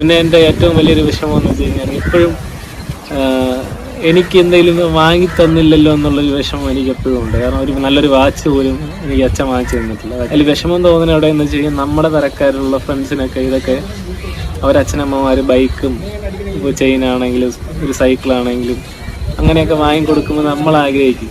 പിന്നെ എന്റെ ഏറ്റവും വലിയൊരു വിഷമം എന്ന് വെച്ച് കഴിഞ്ഞാൽ എപ്പോഴും എനിക്ക് എന്തെങ്കിലും വാങ്ങി തന്നില്ലല്ലോ എന്നുള്ളൊരു വിഷമം എനിക്ക് എപ്പോഴും ഉണ്ട്. കാരണം ഒരു നല്ലൊരു വാച്ച് പോലും എനിക്ക് അച്ഛൻ വാങ്ങിച്ചു തന്നിട്ടില്ല. അതിൽ വിഷമം തോന്നുന്ന എവിടെ എന്ന് വെച്ച് കഴിഞ്ഞാൽ നമ്മുടെ തരക്കാരുള്ള ഫ്രണ്ട്സിനൊക്കെ ഇതൊക്കെ അവരച്ഛനമ്മമാർ ബൈക്കും ഇപ്പോൾ ചെയിനാണെങ്കിലും ഒരു സൈക്കിളാണെങ്കിലും അങ്ങനെയൊക്കെ വാങ്ങിക്കൊടുക്കുമ്പോൾ നമ്മൾ ആഗ്രഹിക്കും.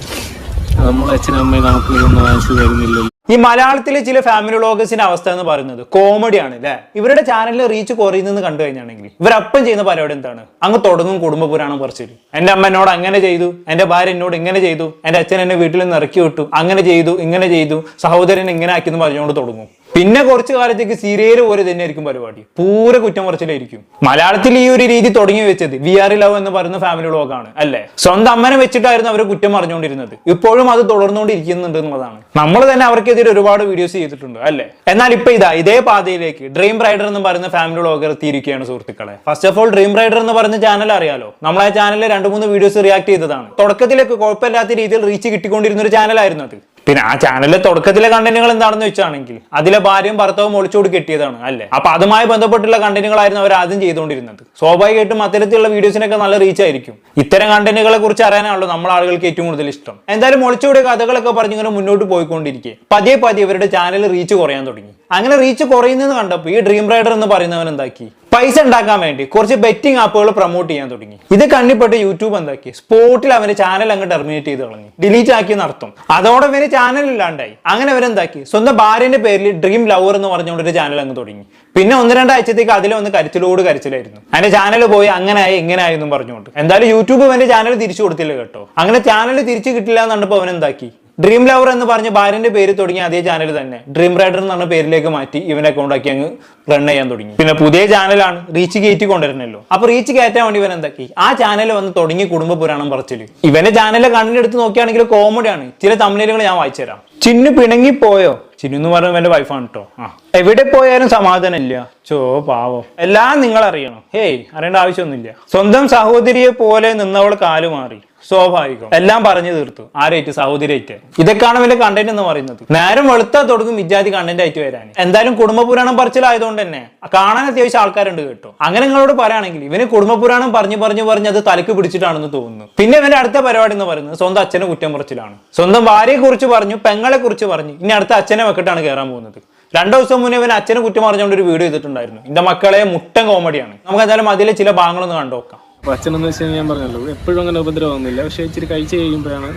നമ്മളെ അച്ഛനമ്മയെ നമുക്ക് ഇതൊന്നും വാങ്ങിച്ചു തരുന്നില്ലല്ലോ. ഈ മലയാളത്തിലെ ചില ഫാമിലി വ്ളോഗേഴ്സിന്റെ അവസ്ഥ എന്ന് പറയുന്നത് കോമഡിയാണ് അല്ലേ ഇവരുടെ ചാനലിൽ റീച്ച് കുറയുന്നെന്ന് കണ്ടു കഴിഞ്ഞാണെങ്കിൽ ഇവരപ്പം ചെയ്യുന്ന പരിപാടി എന്താണ്? അങ്ങ് തുടങ്ങും കുടുംബ പുരാണം പറിച്ചിട്ട്. എന്റെ അമ്മ എന്നോട് അങ്ങനെ ചെയ്തു എന്റെ ഭാര്യ എന്നോട് ഇങ്ങനെ ചെയ്തു എന്റെ അച്ഛൻ എന്നെ വീട്ടിൽ നിന്ന് ഇറക്കി വിട്ടു അങ്ങനെ ചെയ്തു ഇങ്ങനെ ചെയ്തു സഹോദരൻ ഇങ്ങനെ ആക്കി എന്ന് പറഞ്ഞുകൊണ്ട് തുടങ്ങും. പിന്നെ കുറച്ചു കാലത്തേക്ക് സീരിയൽ പോലെ തന്നെ ആയിരിക്കും പരിപാടി. പൂര കുറ്റം കുറച്ചിലായിരിക്കും മലയാളത്തിൽ ഈ ഒരു രീതി തുടങ്ങി വെച്ചത് വി ആർ ലവ് എന്ന് പറയുന്ന ഫാമിലി വ്ളോഗാണ് അല്ലേ? സ്വന്തം അമ്മനെ വെച്ചിട്ടായിരുന്നു അവർ കുറ്റം പറഞ്ഞുകൊണ്ടിരുന്നത് ഇപ്പോഴും അത് തുടർന്നുകൊണ്ടിരിക്കുന്നുണ്ട് എന്നുള്ളതാണ്. നമ്മൾ തന്നെ അവർക്കെതിരെ ഒരുപാട് വീഡിയോസ് ചെയ്തിട്ടുണ്ട് അല്ലേ? എന്നാൽ ഇപ്പൊ ഇതാ ഇതേ പാതയിലേക്ക് ഡ്രീം റൈഡർ എന്ന് പറയുന്ന ഫാമിലി ബ്ലോഗർ എത്തിയിരിക്കുകയാണ് സുഹൃത്തുക്കളെ. First of all dream rider എന്ന് പറയുന്ന ചാനൽ അറിയാലോ? നമ്മൾ ആ ചാനലിൽ രണ്ട് മൂന്ന് വീഡിയോസ് റിയാക്ട് ചെയ്തതാണ്. തുടക്കത്തിലേക്ക് കുഴപ്പമില്ലാത്ത രീതിയിൽ റീച്ച് കിട്ടിക്കൊണ്ടിരുന്ന ഒരു ചാനലായിരുന്നു അത്. പിന്നെ ആ ചാനലിലെ തുടക്കത്തിലെ കണ്ടന്റുകൾ എന്താണെന്ന് വെച്ചാണെങ്കിൽ അതിലെ ഭാര്യയും ഭർത്താവും ഒളിച്ചോട് കെട്ടിയതാണ് അല്ലേ? അപ്പൊ അതുമായി ബന്ധപ്പെട്ടുള്ള കണ്ടന്റുകളായിരുന്നു അവർ ആദ്യം ചെയ്തുകൊണ്ടിരുന്നത്. സ്വാഭാവികമായിട്ടും അത്തരത്തിലുള്ള വീഡിയോസിനൊക്കെ നല്ല റീച്ച് ആയിരിക്കും. ഇത്തരം കണ്ടന്റുകളെ കുറിച്ച് അറിയാനാണല്ലോ നമ്മൾ ആളുകൾക്ക് ഏറ്റവും കൂടുതൽ ഇഷ്ടം. എന്തായാലും ഒളിച്ചോടിയ കഥകളൊക്കെ പറഞ്ഞു പറഞ്ഞിങ്ങനെ മുന്നോട്ട് പോയിക്കൊണ്ടിരിക്കെ. പതിയെ പതിയെ ഇവരുടെ ചാനൽ റീച്ച് കുറയാൻ തുടങ്ങി. അങ്ങനെ റീച്ച് കുറയുന്നത് കണ്ടപ്പോൾ ഈ ഡ്രീം റൈഡർ എന്ന് പറയുന്നവൻ എന്താക്കി? പൈസ ഉണ്ടാക്കാൻ വേണ്ടി കുറച്ച് ബെറ്റിംഗ് ആപ്പുകൾ പ്രൊമോട്ട് ചെയ്യാൻ തുടങ്ങി. ഇത് കണ്ണിപ്പെട്ട് യൂട്യൂബ് എന്താക്കി? സ്പോട്ടിൽ അവന്റെ ചാനൽ അങ്ങ് ടെർമിനേറ്റ് ചെയ്ത് കളഞ്ഞു. ഡിലീറ്റ് ആക്കി നടത്തും അതോടെ ഇവന് ചാനൽ ഇല്ലാണ്ടായി. അങ്ങനെ അവരെന്താക്കി സ്വന്തം ഭാര്യന്റെ പേരിൽ ഡ്രീം ലവർ എന്ന് പറഞ്ഞുകൊണ്ട് ഒരു ചാനൽ അങ്ങ് തുടങ്ങി. പിന്നെ ഒന്ന് രണ്ടാഴ്ചത്തേക്ക് അതിൽ ഒന്ന് കരച്ചിലോട് കരച്ചിലായിരുന്നു. അതിന്റെ ചാനൽ പോയി അങ്ങനെ ആയി ഇങ്ങനെ ആയി എന്നും പറഞ്ഞുകൊണ്ട്. എന്തായാലും യൂട്യൂബ് അവന്റെ ചാനൽ തിരിച്ചു കൊടുത്തില്ല കേട്ടോ. അങ്ങനെ ചാനൽ തിരിച്ചു കിട്ടില്ല എന്ന് കണ്ടപ്പോൾ അവൻ എന്താക്കി ഡ്രീം ലവർ എന്ന് പറഞ്ഞ ഭാര്യന്റെ പേര് തുടങ്ങിയ അതേ ചാനൽ തന്നെ. ഡ്രീം റൈഡർ എന്ന് പറഞ്ഞ പേരിലേക്ക് മാറ്റി അക്കൗണ്ട് ആക്കി അങ്ങ് റൺ ചെയ്യാൻ തുടങ്ങി. പിന്നെ പുതിയ ചാനലാണ് റീച്ച് കയറ്റി കൊണ്ടുവരണല്ലോ അപ്പൊ റീച്ച് കയറ്റാൻ വേണ്ടി ഇവൻ എന്താക്കി? ആ ചാനൽ വന്ന് തുടങ്ങി കുടുംബ പുരാണം പറച്ചിൽ. ഇവന്റെ ചാനലിലെ കണ്ണിനെടുത്ത് നോക്കിയാണെങ്കിൽ കോമഡിയാണ് ചില തമിഴിലുകൾ ഞാൻ വായിച്ചു തരാം. ചിന്നു പിണങ്ങി പോയോ? ചിന്നു എന്ന് പറഞ്ഞ എന്റെ വൈഫാണ് കേട്ടോ ആ. എവിടെ പോയാലും സമാധാനം ഇല്ല. ചോ പാവോ. എല്ലാം നിങ്ങൾ അറിയണം ഹേയ് അറിയേണ്ട ആവശ്യമൊന്നുമില്ല. സ്വന്തം സഹോദരിയെ പോലെ നിന്നവൾ കാലു മാറി. സ്വാഭാവികം. എല്ലാം പറഞ്ഞു തീർത്തു. ആരേറ്റ് സഹോദരിയേറ്റ് ഇതൊക്കെയാണ് വലിയ കണ്ടന്റ് എന്ന് പറയുന്നത്. നേരം വെളുത്താ തുടങ്ങും ഇജാതി കണ്ടന്റ് ആയിട്ട് വരാൻ. എന്തായാലും കുടുംബ പുരാണം പറച്ചിലായതുകൊണ്ട് തന്നെ കാണാൻ അത്യാവശ്യം ആൾക്കാരുണ്ട് കേട്ടോ. അങ്ങനെ നിങ്ങളോട് പറയുകയാണെങ്കിൽ ഇവന് കുടുംബ പുരാണം പറഞ്ഞു പറഞ്ഞു പറഞ്ഞ് അത് തലക്ക് പിടിച്ചിട്ടാണെന്ന് തോന്നുന്നു. പിന്നെ ഇവന്റെ അടുത്ത പരിപാടി എന്ന് പറയുന്നത് സ്വന്തം അച്ഛനെ കുറ്റം പറച്ചിലാണ്. സ്വന്തം ഭാര്യയെ കുറിച്ച് പറഞ്ഞു പെങ്ങളെ കുറിച്ച് പറഞ്ഞു ഇനി അടുത്ത അച്ഛനെ വെക്കിട്ടാണ് കയറാൻ പോകുന്നത്. രണ്ടു ദിവസം മുന്നേ ഇവൻ അച്ഛനെ കുറ്റം പറഞ്ഞുകൊണ്ട് ഒരു വീഡിയോ ചെയ്തിട്ടുണ്ടായിരുന്നു. എന്റെ മക്കളെ മുട്ടൻ കോമഡിയാണ് നമുക്ക് എന്തായാലും അതിലെ ചില ഭാഗങ്ങളൊന്ന് കണ്ടുനോക്കാം. അപ്പോൾ അച്ഛനെന്ന് വെച്ച് കഴിഞ്ഞാൽ ഞാൻ പറഞ്ഞല്ലോ എപ്പോഴും അങ്ങനെ ഉപദ്രവമൊന്നുമില്ല പക്ഷേ ഇച്ചിരി കഴിച്ച് കഴിയുമ്പോഴാണ്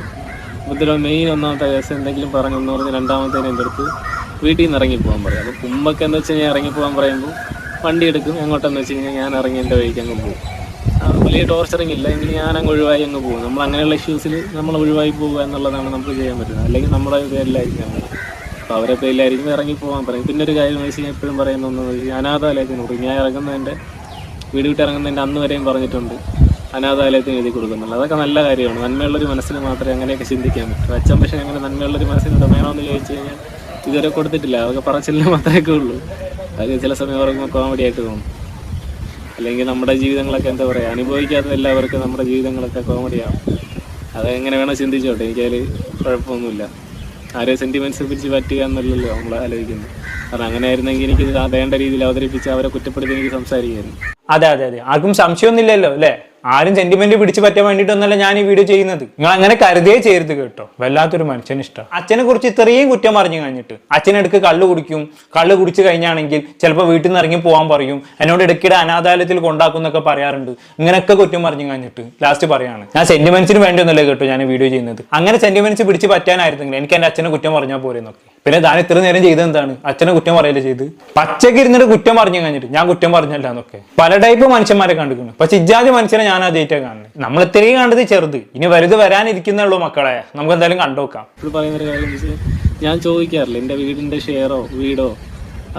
ഉപദ്രവം മെയിൻ ഒന്നാമത്തെ കേസ് എന്തെങ്കിലും പറഞ്ഞെന്ന് പറഞ്ഞ് രണ്ടാമത്തെ എന്റെ അടുത്ത് വീട്ടിൽ നിന്ന് ഇറങ്ങി പോകാൻ പറയും. അപ്പോൾ കുമ്പൊക്കെ എന്ന് വെച്ച് കഴിഞ്ഞാൽ ഇറങ്ങി പോകാൻ പറയുമ്പോൾ വണ്ടി എടുക്കും. എങ്ങോട്ടെന്ന് വെച്ച് കഴിഞ്ഞാൽ ഞാൻ ഇറങ്ങി എന്റെ വഴിക്ക് അങ്ങ് പോകും. വലിയ ടോർച്ചറിങ് ഇല്ല. എങ്കിൽ ഞാൻ അങ്ങ് ഒഴിവായി അങ്ങ് പോകും. നമ്മൾ അങ്ങനെയുള്ള ഇഷ്യൂസിൽ നമ്മൾ ഒഴിവായി പോകുക എന്നുള്ളതാണ് നമുക്ക് ചെയ്യാൻ പറ്റുന്നത്. അല്ലെങ്കിൽ നമ്മുടെ പേരിലായിരിക്കും അപ്പോൾ അവരെ പേരിലായിരിക്കും ഇറങ്ങി പോകാൻ പറയും പിന്നെ ഒരു കാര്യം വെച്ച് കഴിഞ്ഞാൽ എപ്പോഴും പറയുന്ന ഒന്നെന്ന് വെച്ച് അനാഥാലയത്തിന് കൊടുക്കും. ഞാൻ ഇറങ്ങുന്നതിന്റെ വീട് വിട്ട് ഇറങ്ങുന്നതിന്റെ അന്ന് വരെയും പറഞ്ഞിട്ടുണ്ട്. അനാഥാലയത്തിന് എഴുതി കൊടുക്കുന്നുള്ളൂ അതൊക്കെ നല്ല കാര്യമാണ്. നന്മയുള്ളൊരു മനസ്സിന് മാത്രമേ അങ്ങനെയൊക്കെ ചിന്തിക്കാൻ പറ്റൂ. അച്ഛൻ പക്ഷേ അങ്ങനെ നന്മയുള്ളൊരു മനസ്സിന് ഉടമയാണോന്ന് ചോദിച്ചു കഴിഞ്ഞാൽ ഇതുവരെ കൊടുത്തിട്ടില്ല. അതൊക്കെ പറച്ചില്ല മാത്രമേ ഉള്ളൂ. അത് ചില സമയം അവർക്ക് കോമഡി ആയിട്ട് തോന്നും. അല്ലെങ്കിൽ നമ്മുടെ ജീവിതങ്ങളൊക്കെ എന്താ പറയുക അനുഭവിക്കാത്ത എല്ലാവർക്കും നമ്മുടെ ജീവിതങ്ങളൊക്കെ കോമഡിയാവും അതെങ്ങനെ വേണം ചിന്തിച്ചോട്ടെ. എനിക്കതിൽ കുഴപ്പമൊന്നുമില്ല. ആരെയും സെന്റിമെന്റ്സ് പിടിച്ച് പറ്റുക എന്നല്ലല്ലോ നമ്മൾ ആലോചിക്കുന്നത്. കാരണം അങ്ങനെ ആയിരുന്നെങ്കിൽ എനിക്ക് വേണ്ട രീതിയിൽ അവതരിപ്പിച്ച് അവരെ കുറ്റപ്പെടുത്തി എനിക്ക് സംസാരിക്കായിരുന്നു. അതെ അതെ അതെ. ആർക്കും സംശയമൊന്നുമില്ലല്ലോ അല്ലേ? ആരും സെന്റിമെന്റ് പിടിച്ചു പറ്റാൻ വേണ്ടിയിട്ടൊന്നല്ല ഞാൻ ഈ വീഡിയോ ചെയ്യുന്നത്. നിങ്ങൾ അങ്ങനെ കരുതേ ചെയ്യരുത് കേട്ടോ. വല്ലാത്തൊരു മനുഷ്യൻ ഇഷ്ടം അച്ഛനെ കുറിച്ച് ഇത്രയും കുറ്റം പറഞ്ഞു കഴിഞ്ഞിട്ട് അച്ഛനെടുക്ക് കള്ളു കുടിക്കും കള്ളു കുടിച്ചു കഴിഞ്ഞാണെങ്കിൽ ചിലപ്പോൾ വീട്ടിൽ നിന്ന് ഇറങ്ങി പോകാൻ പറയും എന്നോട് ഇടയ്ക്കിടെ അനാഥാലയത്തിൽ കൊണ്ടാക്കും എന്നൊക്കെ പറയാറുണ്ട്. ഇങ്ങനെയൊക്കെ കുറ്റം പറഞ്ഞു കഴിഞ്ഞിട്ട് ലാസ്റ്റ് പറയാണ്. ഞാൻ സെന്റിമെന്റ്സിന് വേണ്ടിയൊന്നല്ലേ കേട്ടോ ഞാൻ വീഡിയോ ചെയ്യുന്നത്. അങ്ങനെ സെന്റിമെന്റ്സ് പിടിച്ച് പറ്റാനായിരുന്നെങ്കിൽ എനിക്ക് എന്റെ അച്ഛനെ കുറ്റം പറഞ്ഞാൽ പോരെ എന്നൊക്കെ. പിന്നെ താൻ ഇത്ര നേരം ചെയ്തത് എന്താണ്? അച്ഛനെ കുറ്റം പറയല്ലേ ചെയ്ത്? പച്ചക്ക് ഇരുന്നിട്ട് കുറ്റം പറഞ്ഞു കഴിഞ്ഞിട്ട് ഞാൻ കുറ്റം പറഞ്ഞല്ല എന്നൊക്കെ. പല ടൈപ്പ് മനുഷ്യന്മാരെ കണ്ടിരിക്കുന്നു പക്ഷെ ഇജാതി മനുഷ്യനെ ഞാൻ ആദ്യമായിട്ടാണ് കാണുന്നത്. നമ്മൾ ഇത്രയും കണ്ടത് ചെറുത്. ഇനി വലുത് വരാനിരിക്കുന്നുള്ളൂ മക്കളെ. നമുക്ക് എന്തായാലും കണ്ടുനോക്കാം ഞാൻ ചോദിക്കാറില്ല. എന്റെ വീടിന്റെ ഷെയറോ വീടോ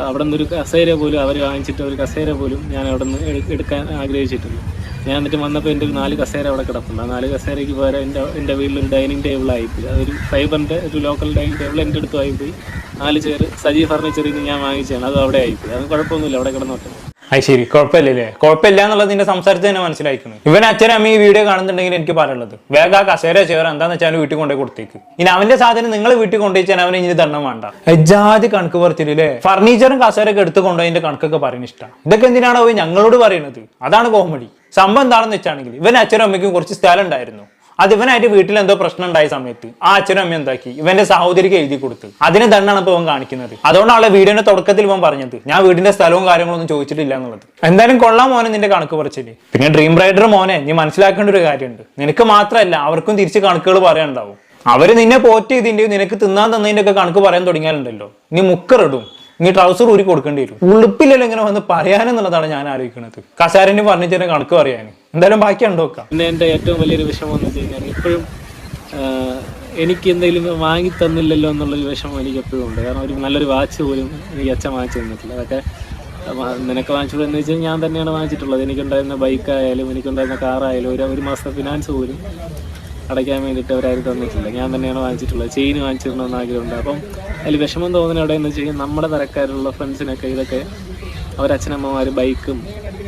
അവിടെ നിന്ന് ഒരു കസേര പോലും അവർ വാങ്ങിച്ചിട്ട് ഒരു കസേര പോലും ഞാൻ അവിടെ നിന്ന് എടുക്കാൻ ആഗ്രഹിച്ചിട്ടില്ല. ഞാൻ എന്നിട്ട് വന്നപ്പോൾ എന്റെ ഒരു നാല് കസേര അവിടെ കിടപ്പുണ്ട്. ആ നാല് കസേരയ്ക്ക് പകരം എന്റെ എന്റെ വീട്ടിലൊരു ഡൈനിങ് ടേബിൾ പോയി അതൊരു ഫൈബറിന്റെ ഒരു ലോക്കൽ ഡൈനിങ് ടേബിൾ എന്റെ അടുത്തും ആയിപ്പോയി. നാല് ചെയർ സജീവ് ഫർണിച്ചറിൽ നിന്ന് ഞാൻ വാങ്ങിച്ചാണ് അത് അവിടെ ആയിപ്പോയി. അത് കുഴപ്പമൊന്നുമില്ല അവിടെ കിടന്നോട്ടെ അത് ശരി കുഴപ്പമില്ലല്ലേ? കുഴപ്പമില്ല എന്നുള്ളത് നിന്റെ സംസാരത്തിൽ തന്നെ മനസ്സിലായിക്കുന്നു. ഇവൻ അച്ഛനും അമ്മ ഈ വീഡിയോ കാണുന്നുണ്ടെങ്കിൽ എനിക്ക് പറയാനുള്ളത് വേഗം ആ കസേര ചേർ എന്താന്ന് വെച്ചാൽ വീട്ടിൽ കൊണ്ടേ കൊടുത്തേക്ക്. ഇനി അവന്റെ സാധനം നിങ്ങൾ വീട്ടിൽ കൊണ്ടുപോയിച്ചാൽ അവനെ ഇനി ദണ്ണം വേണ്ട. എജാതി കണക്ക് പറിച്ചില്ലേ ഫർണിച്ചറും കസേരയൊക്കെ എടുത്ത് കൊണ്ടുപോയി അതിന്റെ കണക്കൊക്കെ പറയുന്ന ഇഷ്ടം. ഇതൊക്കെ എന്തിനാണ് ഞങ്ങളോട് പറയുന്നത്? അതാണ് കോമഡി. സംഭവം എന്താണെന്ന് വെച്ചാണെങ്കിൽ ഇവൻ അച്ഛനും അമ്മയ്ക്കും കുറച്ച് സ്ഥലം ഉണ്ടായിരുന്നു. അത് ഇവനായിട്ട് വീട്ടിൽ എന്തോ പ്രശ്നം ഉണ്ടായ സമയത്ത് ആ അച്ഛനും അമ്മയും എന്താക്കി? ഇവന്റെ സഹോദരിക്ക് എഴുതി കൊടുത്തു. അതിന് തന്നെയാണ് ഇപ്പൊ ഇവൻ കാണിക്കുന്നത്. അതുകൊണ്ടാണ് വീടിന്റെ തുടക്കത്തിൽ ഇവൻ പറഞ്ഞത് ഞാൻ വീടിന്റെ സ്ഥലവും കാര്യങ്ങളൊന്നും ചോദിച്ചിട്ടില്ല എന്നുള്ളത്. എന്തായാലും കൊള്ളാം മോനെ നിന്റെ കണക്ക് പറച്ചിൽ. പിന്നെ ഡ്രീം റൈഡർ മോനെ നീ മനസ്സിലാക്കേണ്ട ഒരു കാര്യമുണ്ട്. നിനക്ക് മാത്രമല്ല അവർക്കും തിരിച്ച് കണക്കുകൾ പറയാനുണ്ടാവും. അവർ നിന്നെ പോറ്റ് ചെയ്തിന്റെയും നിനക്ക് തിന്നാൻ തന്നതിന്റെ ഒക്കെ കണക്ക് പറയാൻ തുടങ്ങിയാലുണ്ടല്ലോ. നീ മുക്കറിടും. നീ ട്രൗസർ ഊരി കൊടുക്കേണ്ടി വരും. ഉളുപ്പില്ലല്ലോ ഇങ്ങനെ വന്ന് പറയാനെന്നുള്ളതാണ് ഞാൻ ആലോചിക്കുന്നത്. കസാരന്റെ ഫർണിച്ചറിന് കണക്ക് പറയാൻ എന്തായാലും ബാക്കി ഉണ്ടോക്കാം പിന്നെ എന്റെ ഏറ്റവും വലിയൊരു വിഷമം എന്ന് വെച്ച് കഴിഞ്ഞാൽ ഇപ്പോഴും എനിക്ക് എന്തെങ്കിലും വാങ്ങി തന്നില്ലല്ലോ എന്നുള്ളൊരു വിഷമം എനിക്ക് എപ്പോഴും ഉണ്ട്. കാരണം ഒരു നല്ലൊരു വാച്ച് പോലും എനിക്ക് അച്ഛൻ വാങ്ങിച്ചു തന്നിട്ടില്ല. അതൊക്കെ നിനക്ക് വാങ്ങിച്ചു എന്ന് വെച്ചാൽ ഞാൻ തന്നെയാണ് വാങ്ങിച്ചിട്ടുള്ളത്. എനിക്കുണ്ടായിരുന്ന ബൈക്കായാലും എനിക്കുണ്ടായിരുന്ന കാറായാലും ഒരു ഒരു മാസത്തെ ഫിനാൻസ് പോലും അടയ്ക്കാൻ വേണ്ടിയിട്ട് അവരാരും തന്നിട്ടില്ല. ഞാൻ തന്നെയാണ് വാങ്ങിച്ചിട്ടുള്ളത്. ചെയിൻ വാങ്ങിച്ചിടണമെന്ന് ആഗ്രഹമുണ്ട്. അപ്പം അതിൽ വിഷമം തോന്നുന്ന എവിടെയെന്ന് വെച്ച് കഴിഞ്ഞാൽ നമ്മുടെ തരക്കാരുള്ള ഫ്രണ്ട്സിനൊക്കെ ഇതൊക്കെ അവരച്ഛനമ്മമാർ ബൈക്കും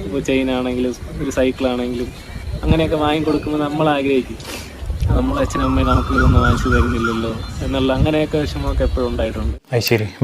ഇപ്പോൾ ചെയിനാണെങ്കിലും ഒരു സൈക്കിളാണെങ്കിലും അങ്ങനെയൊക്കെ വാങ്ങിക്കൊടുക്കുമ്പോൾ നമ്മൾ ആഗ്രഹിക്കും. ഇതൊന്നും വാങ്ങിച്ചു അങ്ങനെയൊക്കെ ഉണ്ടായിട്ടുണ്ട്.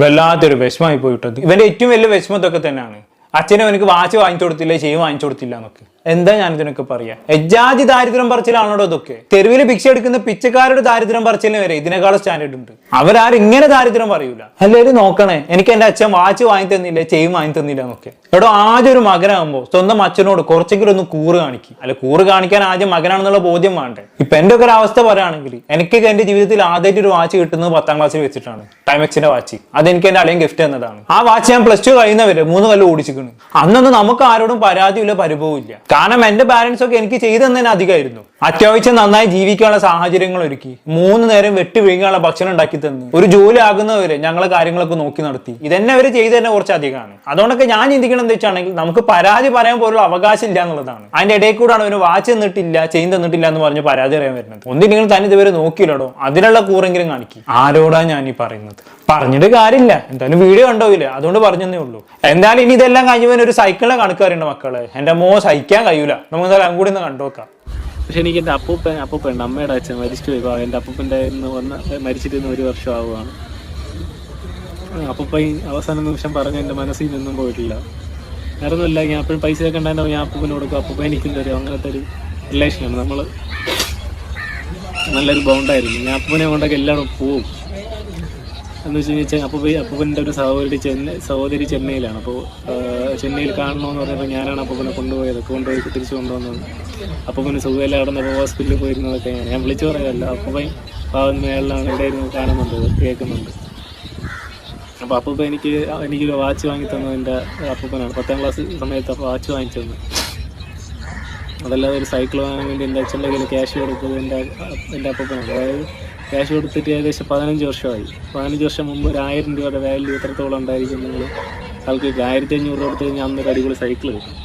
വല്ലാത്തൊരു വിഷമമായി പോയിട്ടത് ഇവന്റെ ഏറ്റവും വലിയ വിഷമത്തൊക്കെ തന്നെയാണ്. അച്ഛനും എനിക്ക് വാച്ച് വാങ്ങിച്ചു കൊടുത്തില്ല ചെയ്യും വാങ്ങിച്ചു കൊടുത്തില്ല എന്നൊക്കെ. എന്താ ഞാൻ ഇതിനൊക്കെ പറയാ? എജാതി ദാരിദ്ര്യം പറച്ചിലാണോ ഇതൊക്കെ? തെരുവിൽ ഭിക്ഷ എടുക്കുന്ന പിച്ചക്കാരുടെ ദാരിദ്ര്യം പറച്ചിലിന് വരെ ഇതിനേക്കാളും സ്റ്റാൻഡേർഡ് ഉണ്ട്. അവരാരും ഇങ്ങനെ ദാരിദ്ര്യം പറയൂല. അല്ലേലും നോക്കണേ എനിക്ക് എന്റെ അച്ഛൻ വാച്ച് വാങ്ങി തന്നില്ല ചെയ്യും വാങ്ങി തന്നില്ല എന്നൊക്കെ. എടോ ആദ്യം ഒരു മകനാകുമ്പോൾ സ്വന്തം അച്ഛനോട് കുറച്ചെങ്കിലും ഒന്ന് കൂറ് കാണിക്കും. അല്ല കൂറ് കാണിക്കാൻ ആദ്യം മകനാണെന്നുള്ള ബോധ്യം വേണ്ടേ? ഇപ്പൊ എന്റെ ഒക്കെ ഒരു അവസ്ഥ പറയുകയാണെങ്കിൽ എനിക്ക് എന്റെ ജീവിതത്തിൽ ആദ്യമായിട്ട് ഒരു വാച്ച് കിട്ടുന്നത് പത്താം ക്ലാസ്സിൽ വെച്ചിട്ടാണ്. ടൈമെക്സിന്റെ വാച്ച്. അത് എനിക്ക് എന്റെ അളിയൻ ഗിഫ്റ്റ് തന്നതാണ്. ആ വാച്ച് ഞാൻ പ്ലസ് ടു കഴിയുന്നവരെ മൂന്ന് കൊല്ലം ഓടിച്ചിരിക്കുന്നു. അന്നൊന്നും നമുക്ക് ആരോടും പരാതിയില്ല പരിഭവം ഇല്ല കാരണം എന്റെ പാരന്റ്സ് ഒക്കെ എനിക്ക് ചെയ്തു തന്നെ അധികമായിരുന്നു. അത്യാവശ്യം നന്നായി ജീവിക്കാനുള്ള സാഹചര്യങ്ങൾ ഒരുക്കി. മൂന്ന് നേരം വെട്ടി വിഴുങ്ങാനുള്ള ഭക്ഷണം ഉണ്ടാക്കി തന്നു. ഒരു ജോലി ആകുന്നവരെ ഞങ്ങളെ കാര്യങ്ങളൊക്കെ നോക്കി നടത്തി. ഇതെന്നെ അവർ ചെയ്തു തന്നെ കുറച്ച് അധികമാണ്. അതുകൊണ്ടൊക്കെ ഞാൻ ചിന്തിക്കണം എന്ന് വെച്ചാണെങ്കിൽ നമുക്ക് പരാതി പറയാൻ പോലുള്ള അവകാശം ഇല്ല എന്നുള്ളതാണ്. അതിന്റെ ഇടയിൽ കൂടാണ് അവന് വാച്ച് തന്നിട്ടില്ല ചെയിൻ തന്നിട്ടില്ല എന്ന് പറഞ്ഞ് പരാതി പറയാൻ വരുന്നത്. ഒന്നിനെങ്കിലും തന്നെ ഇതുവരെ നോക്കിയില്ലടോ. അതിനുള്ള കൂറെങ്കിലും കാണിക്കും. ആരോടാ ഞാൻ ഈ പറയുന്നത്? പറഞ്ഞിട്ട് കാര്യമില്ല. എന്തായാലും വീഡിയോ ഉണ്ടാവില്ല അതുകൊണ്ട് പറഞ്ഞതേ ഉള്ളൂ. എന്തായാലും ഇനി ഇതെല്ലാം കഴിയുമ്പോൾ ഒരു സൈക്കിളിനെ കണക്കാറുണ്ട് മക്കളെ. എന്റെ മോ സഹിക്കാൻ കഴിയൂല. നമുക്ക് എന്തായാലും അങ്ങോട്ട് കണ്ടോക്കാം. പക്ഷെ എനിക്ക് എന്റെ അപ്പൂപ്പൻ അപ്പൂപ്പൻ അമ്മയുടെ അച്ഛൻ മരിച്ചു. പോയി എന്റെ അപ്പൂപ്പന്റെ ഇന്ന് വന്ന് മരിച്ചിട്ട് ഇന്ന് ഒരു വർഷം ആവുകയാണ് അപ്പൂപ്പൻ അവസാന നിമിഷം പറഞ്ഞ എന്റെ മനസ്സിൽ നിന്നും പോയിട്ടില്ല. വേറെ ഒന്നുമില്ല ഞാൻ അപ്പോഴും പൈസ ഒക്കെ ഉണ്ടായിരുന്നു ഞാൻ അപ്പൂപ്പന് കൊടുക്കും. അപ്പൂപ്പൻ എനിക്കും തരും. അങ്ങനത്തെ ഒരു റിലേഷനാണ് നമ്മൾ നല്ലൊരു ബൗണ്ടായിരുന്നു ഞാൻ അപ്പൂപ്പനെ കൊണ്ടൊക്കെ എല്ലാവരും പോവും. എന്ന് വെച്ച് കഴിഞ്ഞാൽ അപ്പൂപ്പ അപ്പൂപ്പന്റെ ഒരു സഹോദരി ചെന്നൈ സഹോദരി ചെന്നൈയിലാണ്. അപ്പോൾ ചെന്നൈയിൽ കാണണമെന്ന് പറഞ്ഞപ്പോൾ ഞാനാണ് അപ്പൂപ്പനെ കൊണ്ടുപോയത്. കൊണ്ടുപോയി തിരിച്ചു കൊണ്ടുവന്നത് അപ്പൂപ്പന് സുഖമില്ല. നിന്ന് ഹോസ്പിറ്റലിൽ പോയിരുന്നതൊക്കെ ഞാൻ ഞാൻ വിളിച്ചു പറയാമല്ലോ അപ്പൂപ്പൻ പാവം മേളിലാണ് ഇവിടെ ഇരുന്ന് കാണുന്നുണ്ട് കേൾക്കുന്നുണ്ട്. അപ്പോൾ അപ്പൂപ്പ എനിക്ക് എനിക്കൊരു വാച്ച് വാങ്ങി തന്നത് എന്റെ അപ്പൂപ്പനാണ്. പത്താം ക്ലാസ് സമയത്ത് അപ്പോൾ വാച്ച് വാങ്ങിച്ചു തന്നു. അതല്ലാതെ ഒരു സൈക്കിൾ വാങ്ങാൻ വേണ്ടി എന്റെ അച്ഛന്റെ കയ്യിൽ ക്യാഷ് കൊടുത്തത് എന്റെ എന്റെ അപ്പൂപ്പനാണ്. അതായത് ക്യാഷ് കൊടുത്തിട്ട് ഏകദേശം പതിനഞ്ച് വർഷമായി. പതിനഞ്ച് വർഷം മുമ്പ് ഒരു ആയിരം രൂപയുടെ വാല്യൂ എത്രത്തോളം ഉണ്ടായിരിക്കും നിങ്ങൾ ആൾക്ക് ആയിരത്തി അഞ്ഞൂറ് രൂപ കൊടുത്ത് കഴിഞ്ഞാൽ അന്നൊരു അടിപൊളി സൈക്കിൾ കിട്ടും.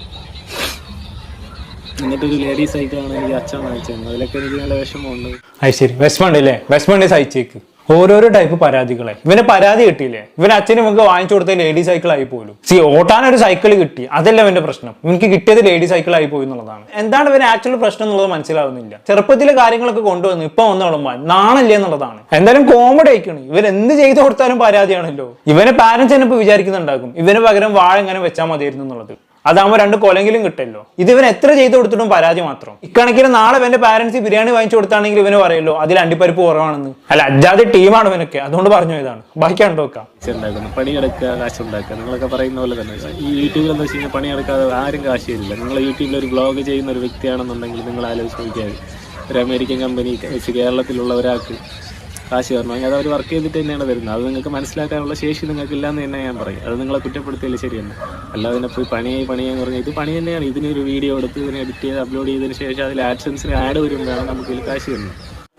എന്നിട്ടൊരു ലേഡീസ് സൈക്കിളാണ് എനിക്ക് അച്ഛൻ വാങ്ങിച്ചത്. അതിലൊക്കെ എനിക്ക് നല്ല വിഷമമുണ്ട്. അത് ശരി. വിഷമമുണ്ടല്ലേ വിഷമമുണ്ട് സഹിച്ചേക്ക്. ഓരോരോ ടൈപ്പ് പരാതികളെ. ഇവന് പരാതി കിട്ടിയില്ലേ? ഇവന് അച്ഛനും നമുക്ക് വാങ്ങിച്ചു കൊടുത്ത ലേഡി സൈക്കിൾ ആയി പോലും. സി ഓട്ടാൻ ഒരു സൈക്കിൾ കിട്ടി. അതല്ല ഇവന്റെ പ്രശ്നം. ഇവനിക്ക് കിട്ടിയത് ലേഡി സൈക്കിൾ ആയി പോയി എന്നുള്ളതാണ്. എന്താണ് ഇവന് ആക്ച്വൽ പ്രശ്നം എന്നുള്ളത് മനസ്സിലാവുന്നില്ല. ചെറുപ്പത്തിലെ കാര്യങ്ങളൊക്കെ കൊണ്ടുവന്നു ഇപ്പൊ വന്ന് നാണല്ലേ എന്നുള്ളതാണ്. എന്തായാലും കോമഡി ആയിക്കണ്. ഇവൻ എന്ത് ചെയ്തു കൊടുത്താലും പരാതിയാണല്ലോ. ഇവനെ പാരന്റ്സ് തന്നെ ഇപ്പൊ വിചാരിക്കുന്നുണ്ടാകും. ഇവന് പകരം വാഴ എങ്ങനെ വെച്ചാൽ മതിയായിരുന്നു എന്നുള്ളത്. അതാകുമ്പോൾ രണ്ട് കൊലെങ്കിലും കിട്ടല്ലോ ഇത് ഇവൻ എത്ര ചെയ്ത് കൊടുത്തിട്ടും പരാതി മാത്രം. ഇക്കണക്കിന് നാളെ ഇവന്റെ പാരന്റ്സ് ബിരിയാണി വാങ്ങിച്ചു കൊടുത്താണെങ്കിൽ ഇവന് പറയല്ലോ അതിൽ അണ്ടിപ്പരിപ്പ് കുറവാണെന്ന്. അല്ല അജാതി ടീമാണ് ഇവനൊക്കെ. അതുകൊണ്ട് പറഞ്ഞു ഇതാണ്. ബാക്കി പോലെ തന്നെ. ഈ യൂട്യൂബിൽ പണിയെടുക്കാതെ ആരും നിങ്ങൾ യൂട്യൂബിൽ ഒരു ബ്ലോഗ് ചെയ്യുന്ന ഒരു വ്യക്തിയാണെന്നുണ്ടെങ്കിൽ നിങ്ങൾ ഒരു അമേരിക്കൻ കമ്പനി വെച്ച് കേരളത്തിലുള്ള ഒരാൾക്ക് കാശ് തരണമെങ്കിൽ അത് അവർ വർക്ക് ചെയ്തിട്ട് തന്നെയാണ് വരുന്നത്. അത് നിങ്ങൾക്ക് മനസ്സിലാക്കാനുള്ള ശേഷി നിങ്ങൾക്കില്ല എന്ന് തന്നെ ഞാൻ പറയും. അത് നിങ്ങളെ കുറ്റപ്പെടുത്തിയില്ല ശരിയല്ല അല്ലാതെ തന്നെ പോയി പണിയായി പണിയെന്ന് പറഞ്ഞാൽ ഇത് പണി തന്നെയാണ്. ഇതിനൊരു വീഡിയോ എടുത്ത് ഇതിനെ എഡിറ്റ് ചെയ്ത് അപ്ലോഡ് ചെയ്തതിന് ശേഷം അതിൽ ആഡ്സൻസിന് ആഡ് വരുമ്പോഴാണ് നമുക്ക് ഇതിൽ കാശ് തരുന്നത്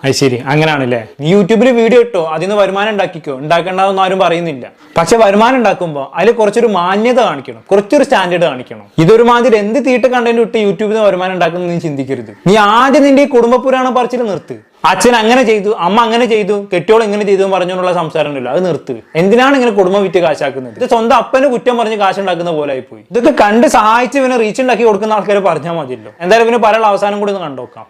അത് ശരി. അങ്ങനെയാണല്ലേ നീ യൂട്യൂബിൽ വീഡിയോ ഇട്ടോ? അതിൽ നിന്ന് വരുമാനം ഉണ്ടാക്കിക്കോ. ഉണ്ടാക്കേണ്ടതെന്ന് ആരും പറയുന്നില്ല. പക്ഷെ വരുമാനം ഉണ്ടാക്കുമ്പോൾ അതിൽ കുറച്ചൊരു മാന്യത കാണിക്കണം. കുറച്ചൊരു സ്റ്റാൻഡേർഡ് കാണിക്കണം. ഇതൊരു മാതിരി എന്ത് തീട്ട കണ്ടന്റ് ഇട്ട് യൂട്യൂബിൽ നിന്ന് വരുമാനം ഉണ്ടാക്കുന്നത് നീ ചിന്തിക്കരുത്. നീ ആദ്യം നിന്റെ ഈ കുടുംബ പറച്ചിൽ നിർത്ത്. അച്ഛൻ അങ്ങനെ ചെയ്തു അമ്മ അങ്ങനെ ചെയ്തു കെട്ടിയോൾ ഇങ്ങനെ ചെയ്തു പറഞ്ഞുകൊണ്ടുള്ള സംസാരം ഉണ്ടല്ലോ അത് നിർത്ത്. എന്തിനാണ് ഇങ്ങനെ കുടുംബം വിറ്റ് കാശാക്കുന്നത്? ഇത് സ്വന്തം അപ്പന് കുറ്റം പറഞ്ഞ് കാശുണ്ടാക്കുന്ന പോലെ ആയി പോയി. ഇതൊക്കെ കണ്ട് സഹായിച്ച് ഇവനെ റീച്ച് ഉണ്ടാക്കി കൊടുക്കുന്ന ആൾക്കാർ പറഞ്ഞാൽ മതിയല്ലോ. എന്തായാലും ഇവന് പല അവസാനം കൂടി ഒന്ന് കണ്ടോക്കാം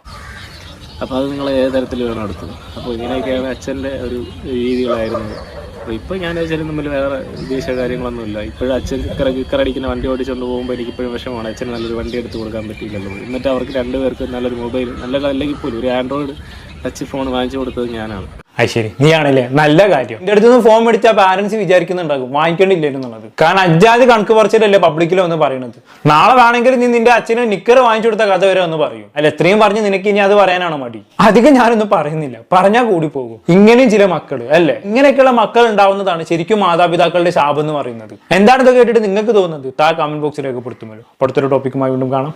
അപ്പോൾ അത് നിങ്ങൾ ഏത് തരത്തിൽ വേണം എടുത്തത്? അപ്പോൾ ഇങ്ങനെയൊക്കെയാണ് അച്ഛന്റെ ഒരു രീതികളായിരുന്നത്. അപ്പോൾ ഇപ്പോൾ ഞാൻ അച്ഛനും തമ്മിൽ വേറെ വിദേശ കാര്യങ്ങളൊന്നുമില്ല ഇപ്പോഴും അച്ഛൻ കിക്കറ കിക്കറടിക്കുന്ന വണ്ടി ഓടിച്ചുകൊണ്ട് പോകുമ്പോൾ എനിക്ക് ഇപ്പോഴും വിഷമമാണ്. അച്ഛന് നല്ലൊരു വണ്ടി എടുത്ത് കൊടുക്കാൻ പറ്റിയില്ലല്ലോ. എന്നിട്ട് അവർക്ക് രണ്ടുപേർക്ക് നല്ലൊരു മൊബൈൽ നല്ല അല്ലെങ്കിൽ പോലും ഒരു ആൻഡ്രോയിഡ് ടച്ച് ഫോൺ വാങ്ങിച്ചു കൊടുത്തത് ഞാനാണ്. അത് ശരി. ആണല്ലേ നല്ല കാര്യം. എന്റെ അടുത്ത് നിന്ന് ഫോൺ പാരന്റ്സ് വിചാരിക്കുന്നുണ്ടാകും. വാങ്ങിക്കേണ്ടില്ലായിരുന്നു എന്നുള്ളത് കാരണം അജ്ജാതി കണക്ക് പറിച്ചിട്ടല്ലേ പബ്ലിക്കിൽ വന്ന് പറയുന്നത് നാളെ വേണമെങ്കിൽ നീ നിന്റെ അച്ഛന് നിക്കർ വാങ്ങിച്ചു കൊടുത്ത കഥ വരെ ഒന്ന് പറയും. അല്ല എത്രയും പറഞ്ഞ് നിനക്ക് ഇനി അത് പറയാനാണോ മടി? അധികം ഞാനൊന്നും പറയുന്നില്ല. പറഞ്ഞാൽ കൂടി പോകും. ഇങ്ങനെയും ചില മക്കൾ അല്ലേ? ഇങ്ങനെയൊക്കെയുള്ള മക്കൾ ഉണ്ടാവുന്നതാണ് ശരിക്കും മാതാപിതാക്കളുടെ ശാപം എന്ന് പറയുന്നത്. എന്താണ് കേട്ടിട്ട് നിങ്ങൾക്ക് തോന്നുന്നത്? താ കമന്റ് ബോക്സിൽ രേഖപ്പെടുത്തുമല്ലോ അടുത്തൊരു ടോപ്പിക്കുമായി വീണ്ടും കാണാം.